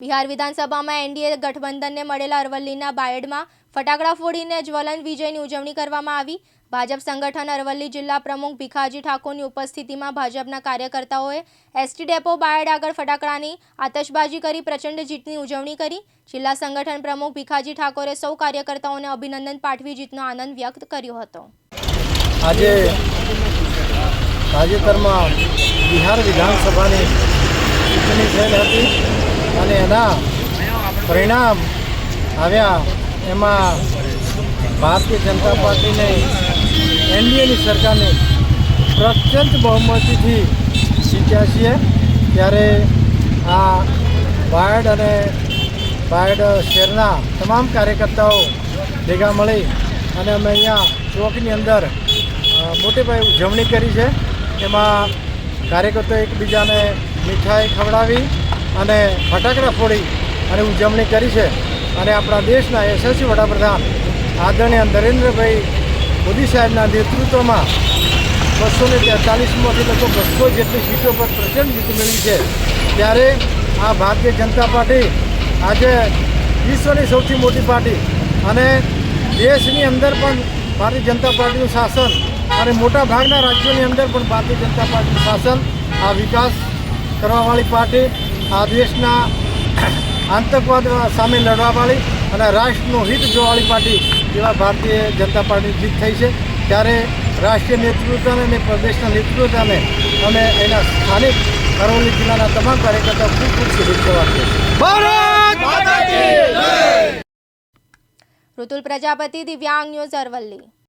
બિહાર વિધાનસભામાં એનડીએ ગઠબંધનને મળેલા અરવલ્લીના બાયડમાં ફટાકડા ફોડીને જ્વલન વિજયની ઉજવણી કરવામાં આવી. ભાજપ સંગઠન અરવલ્લી જિલ્લા પ્રમુખ ભીખાજી ઠાકોરની ઉપસ્થિતિમાં ભાજપના કાર્યકર્તાઓએ એસટી ડેપો બાયડ આગળ ફટાકડાની આતશબાજી કરી પ્રચંડ જીતની ઉજવણી કરી. જિલ્લા સંગઠન પ્રમુખ ભીખાજી ઠાકોરે સૌ કાર્યકર્તાઓને અભિનંદન પાઠવી જીતનો આનંદ વ્યક્ત કર્યો હતો. આજે તાજેતરમાં બિહાર વિધાનસભાની ચૂંટણી થયેલ હતી. અને એના પરિણામ આવ્યા. એમાં ભારતીય જનતા પાર્ટીને એનડીએની સરકારને પ્રચંડ બહુમતીથી જીત્યા છીએ. ત્યારે આ બાયડ અને બાયડ શહેરના તમામ કાર્યકર્તાઓ ભેગા મળી અને અમે અહીંયા ચોકની અંદર મોટેભાઈ ઉજવણી કરી છે. એમાં કાર્યકર્તાઓ એકબીજાને મીઠાઈ ખવડાવી અને ફટાકડા ફોડી અને ઉજવણી કરી છે. અને આપણા દેશના યશસ્વી વડાપ્રધાન આદરણીય નરેન્દ્રભાઈ મોદી સાહેબના નેતૃત્વમાં બસો ને તેતાલીસમાંથી લગભગ બસો જેટલી સીટો પર પ્રચંડ જીત મેળવી છે. ત્યારે આ ભારતીય જનતા પાર્ટી આજે વિશ્વની સૌથી મોટી પાર્ટી અને દેશની અંદર પણ ભારતીય જનતા પાર્ટીનું શાસન અને મોટા ભાગના રાજ્યોની અંદર પણ ભારતીય જનતા પાર્ટીનું શાસન આ વિકાસ કરવાવાળી પાર્ટી આ દેશના આતંકવાદ સામે લડવાવાળી અને રાષ્ટ્રનું હિત જોવાળી પાર્ટી એવા ભારતીય જનતા પાર્ટી જીત થઈ છે. ત્યારે રાષ્ટ્રીય નેતૃત્વને અને પ્રદેશના નેતૃત્વને અમે એના સ્થાનિક અરવલ્લી જિલ્લાના તમામ કાર્યકર્તાઓ ખૂબ ખૂબ શુભેચ્છાઓ આપીએ ઋતુલ પ્રજાપતિ દિવ્યાંગ ન્યૂઝ અરવલ્લી.